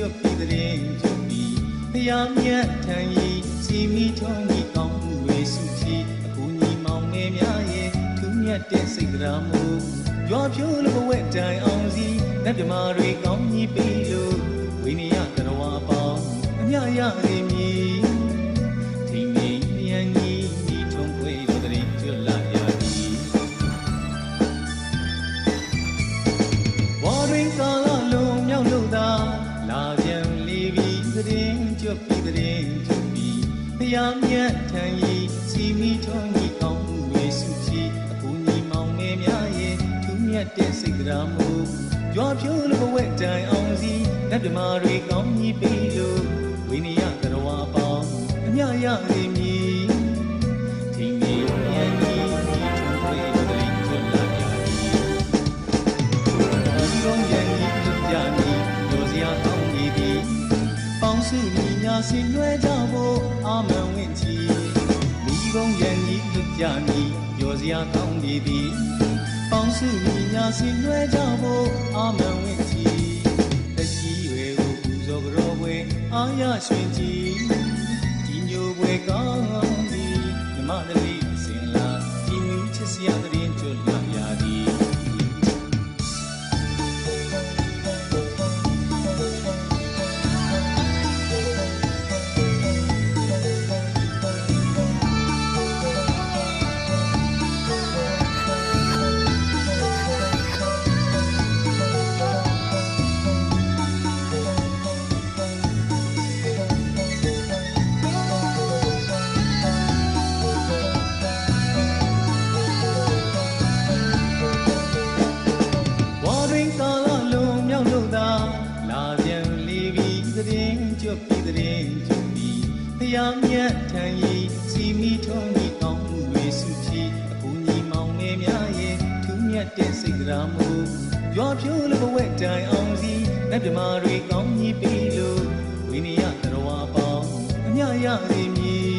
ွတ်ပြီးတဲ့ကျွတ်ပြီးဖယားမြတ်ထံဤစီမီထုံးဤကောင်းမှုတွေစုချီအခုညီမောင်ငယ်များရဲ့ထူးမြတ်တဲ့စိတ်တရားမှုရွာဖြိုးလဘဝက်တိုင်အောင်စီနတ်မြမာတွေကောင်းကြီးပေးလို့ဝိနည်းကရဝါပေါင်းအမြရရင်မြည် ဖယားမြတ်ထံဤစီမီထုံးဤကောင်းမှုတွေစုချီအခုညီမောင်ငယ်များရဲ့ထူးမြတ်တဲ့စိတ်တရားမှုရွာဖြိုးလဘဝက်တိုင်အောင်စီနတ်မြမာတွေကောင်းကြီးပေးလို့ဝိနည်းကရဝါပေါင်းအမြရရင်မြည် ဆင်နွှဲကြဖို့အာမန်ဝင့်ချီဒီကုန်းပြန်ကြီးလွတ်ကြမည်ရောစရာကောင်းနေသည်ပေါင်းစုညီညာဆင်နွှဲကြဖို့အာမန်ဝင့်ချီလက်ရှိရွယ်ကိုပူဇော်ကြောပွဲအာရရွှင်ကြည်ဒီညိုပွဲကောင်းသည်မြမတလေးအစင်လာဒီနူးချစ်စရာတရင်ကျွတ် တင်းကြွပြီသတင်းကြွပြီဖယားမြတ်ထံဤစီမီထုံးဤကောင်းမှုတွေစုချီအခုညီမောင်ငယ်များရဲ့ထူးမြတ်တဲ့စိတ်တရားမှုရွာဖြိုးလဘဝက်တိုင်အောင်စီနတ်မြမာတွေကောင်းကြီးပေးလို့ဝိနည်းကရဝါပေါင်းအမြရရင်မြည်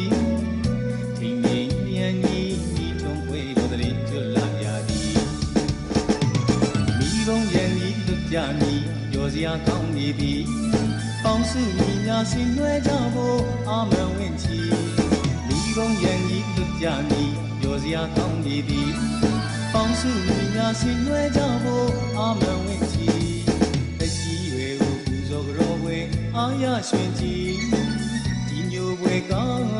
ထိန်နေမြန်ကြီးဤထုံးခွေတော်တဲ့ကျွတ်လာရသည်မိဘုံရဲ့ဤလွတ်ကြမည်ရောစရာကောင်းနေသည် ပေါင်းစုညီညာဆင်နွှဲကြဖို့အာမန်ဝင့်ချီမိဘုံရဲ့ဤလွတ်ကြမည်ရောစရာကောင်းနေသည်ပေါင်းစုညီညာဆင်နွှဲကြဖို့အာမန်ဝင့်ချီလက်ရှိရွယ်ကိုပူဇော်ကြောပွဲအာရရွှင်ကြည်ဒီညိုပွဲကောင်း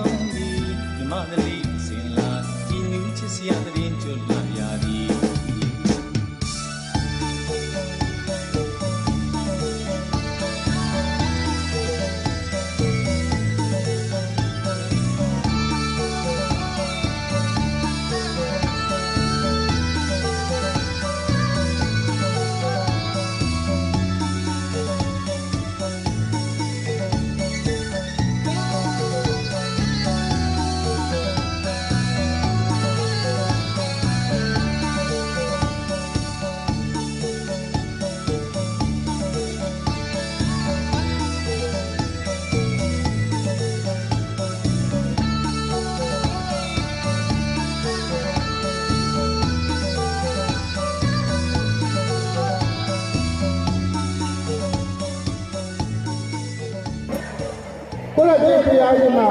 ကိုရတဲ့ဘုရားရှင်မှာ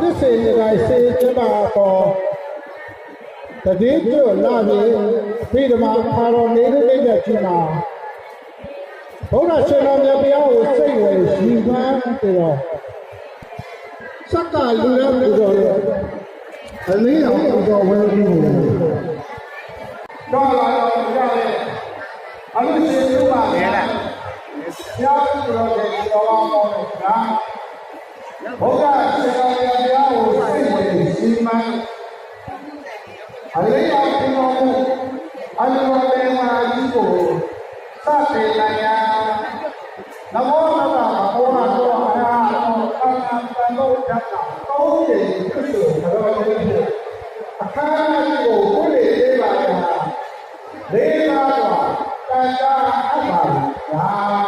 သစ္စေရတိုင်းစေကျမပေါ်တတိကျွလာပြီအဖိဓမ္မာအာတော်နေတဲ့တိတ်တဲ့ချင်းမှာဘုရားရှင်တော်မြတ်ဘုရားကိုစိတ်ဝင်ရှိပန်းပြီးတော့စက္ကလူရပူတော်ရဲ့အလေးအောင်ပူတော်ဝဲပြီးတော့လာတော့ရတဲ့အလူရှင်တို့ပါလေလားဘုရားတော်ရဲ့တော်တော်ကောင်းတဲ့ညာ ဘုရားရှင်တော်ရဲ့ဘုရားကိုစိတ်ဝင်ရှိမှန်းအလေးအောင်ပူတော်မူအလူဝေမာကြီးကိုစတင်လိုက်ရာနမောတတဘောရတော်အရာတော်အန္တတန်တို့ဓာတ်တောင်းရည်ဖြစ်ဆိုတော်ရဲ့အခါကိုကိုယ်လေးလေးပါတာလေးပါတော့တန်တာအပ်ပါလား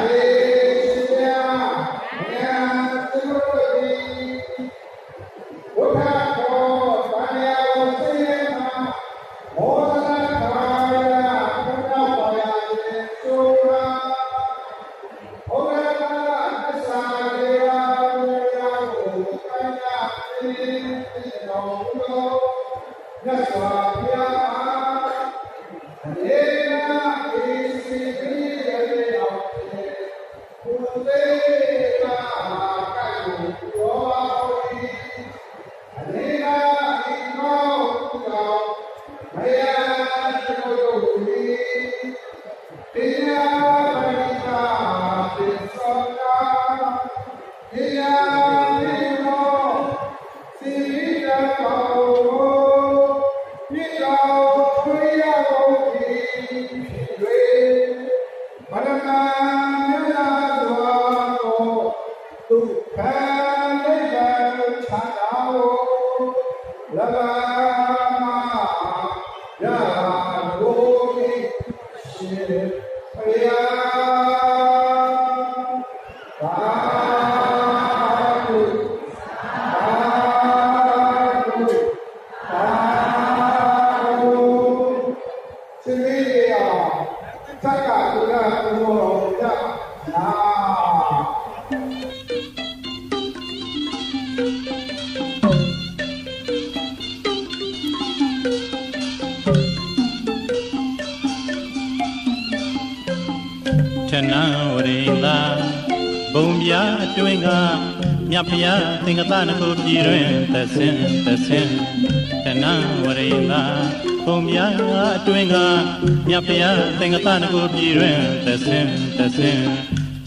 အ ပြအတွင်းကမြတ်ဖျားသင်္ကသနကိုပြည်တွင်သဆင်းသဆင်းထဏဝရိလာဘုံပြအတွင်းကမြတ်ဖျားသင်္ကသနကိုပြည်တွင်သဆင်းသဆင်း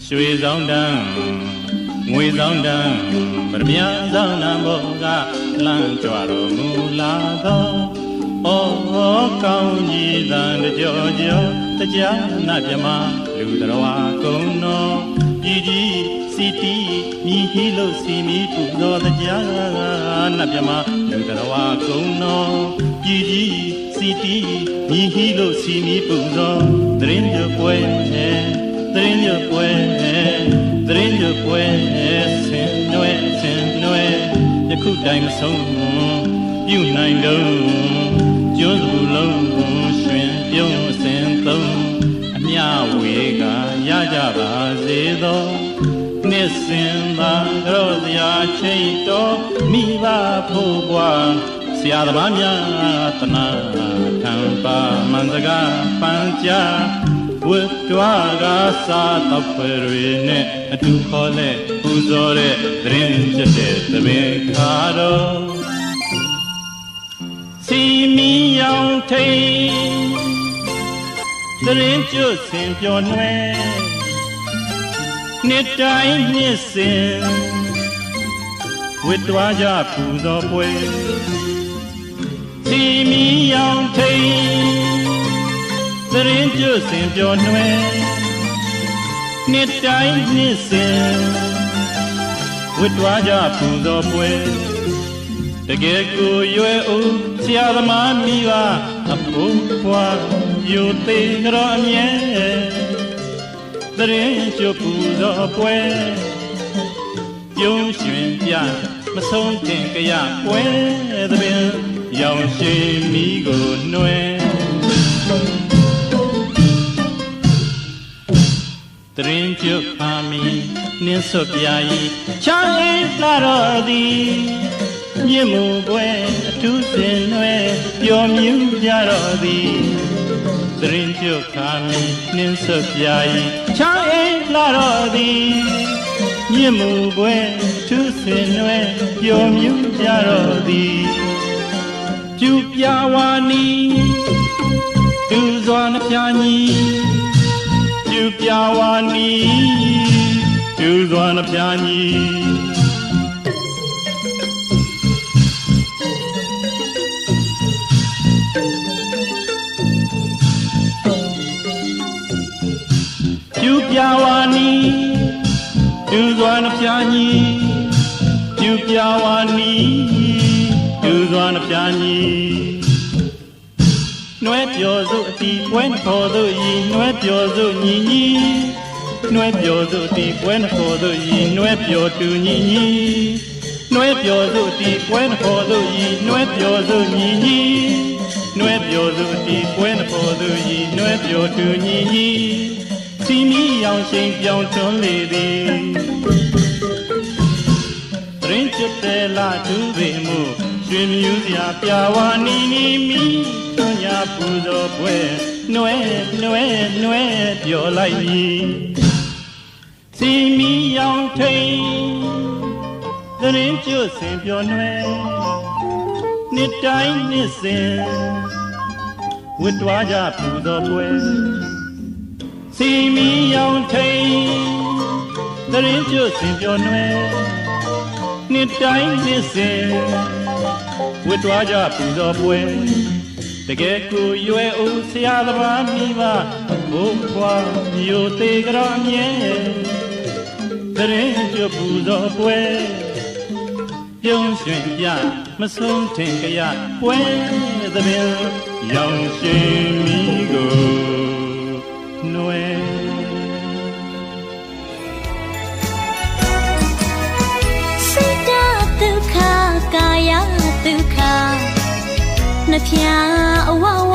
ရွှေဆောင်တန်းငွေဆောင်တန်းဗရမ ्या ဆောင်တန်းဘောကလမ်းကြွတော်မူလာသောဩကောင်းကြီးသံကြောကြောတရားနာမြမလူတော်ဝါကုံတော်ပြည်ကြီး စီတီမြည်ဟီလို့စီမီပူဇော်တရားနာမြမလူတော်ဝါကုံတော်ပြည်ကြီးစီတီမြည်ဟီလို့စီမီပူဇော်သရင်ကြပွဲသရင်ကြပွဲသရင်ကြပွဲဆင်နွယ်ဆင်နွယ်ယခုတိုင်မဆုံးပြုနိုင်တော့ကျွန်းစုလုံးရွှင်ပြုံးစင်သုံးအမြဝေကရကြပါစေသော နှစ်စင်သာကြောစရာချိန်တော်မိဘဖို့ဘွားဆရာသမားများတနာခံပါမန္တကာပန်းကြဝတ်တွားကစားတော့ဖွယ်တွေနဲ့အတူခေါ်လက်ပူဇော်တဲ့သရင်ဖြစ်တဲ့သဘင်ခါတော်စီမီရောင်ထိန်သရင်ကျွတ်စင်ပြောနွယ် နှစ်တိုင်းနှစ်စဉ်ဝတ်တွားကြပူဇော်ပွဲစီမီရောင်ထိန်သရင်ကျွတ်စင်ပြောနွယ်နှစ်တိုင်းနှစ်စဉ်ဝတ်တွားကြပူဇော်ပွဲတကယ်ကိုရွယ်ဦးဆရာသမားမိဘအဖို့ဘွားယူသေးကြောအမြဲ သရင်ကျွပူသောပွဲပြုံးရွှင်ပြမဆုံးတင်ကြရပွဲသပင်ရောင်ရှိမိကိုနှွယ်တရင်ကျွပါမီနင်းစွပြာဤချမ်းအေးလာတော်သည်မြင့်မှုပွဲအထူးစင်နွယ်ပျော်မြူးကြတော်သည်တ ရင်ကျွခါမီနင်းစွပြာဤချမ်းအေးလာတော်သည်မြင့်မှုပွဲအထူးစင်နွယ်ပျော်မြူးကြတော်သည်ကျူပြဝါနီဒူစွာနှပြညီပြူပြဝါနီပြူစွာနှပြညီ ပြူပြဝါနီပြူစွာနှပြညီပြူပြဝါနီပြူစွာနှပြညီနှွဲပြောစုအတီပွဲနှခေါ်သူဤနှွဲပြောစုညီညီနှွဲပြောစုအတီပွဲနှခေါ်သူဤနှွဲပြောတူညီညီနှွဲပြောစုအတီပွဲနှခေါ်သူဤနှွဲပြောစုညီညီနှွဲပြောစုအတီပွဲနှခေါ်သူဤနှွဲပြောတူညီညီ စီမီရောင်ရှိန်ပြောင်းထွန်းလေသည်ရင်ချစ်တယ်လာသူပေမှုရွှေမြူးစရာပြဝါနီနီမီတွန်ညာပူဇော်ပွဲနှွဲနှွဲနှွဲပြောလိုက်မည်စီမီရောင်ထိန်သတင်းကျွတ်စင်ပြောနှွဲနှစ်တိုင်းနှစ်စဉ်ဝတ်တွားကြပူဇော်ပွဲ စီမီရောင်ထိန်သတင်းကျွတ်စင်ပြောနှွဲနှစ်တိုင်းနှစ်စဉ်ဝတ်တွားကြပူဇော်ပွဲတကယ်ကိုရွယ်အိုဆရာသမားမိဘဘိုးဘွားမျိုးသေးကြအမြဲတရင်ကျပူဇော်ပွဲပြုံးရွှင်ပြမဆုံးထင်ကြရပွဲသဘင်ရောင်ရှင်မိကို နှ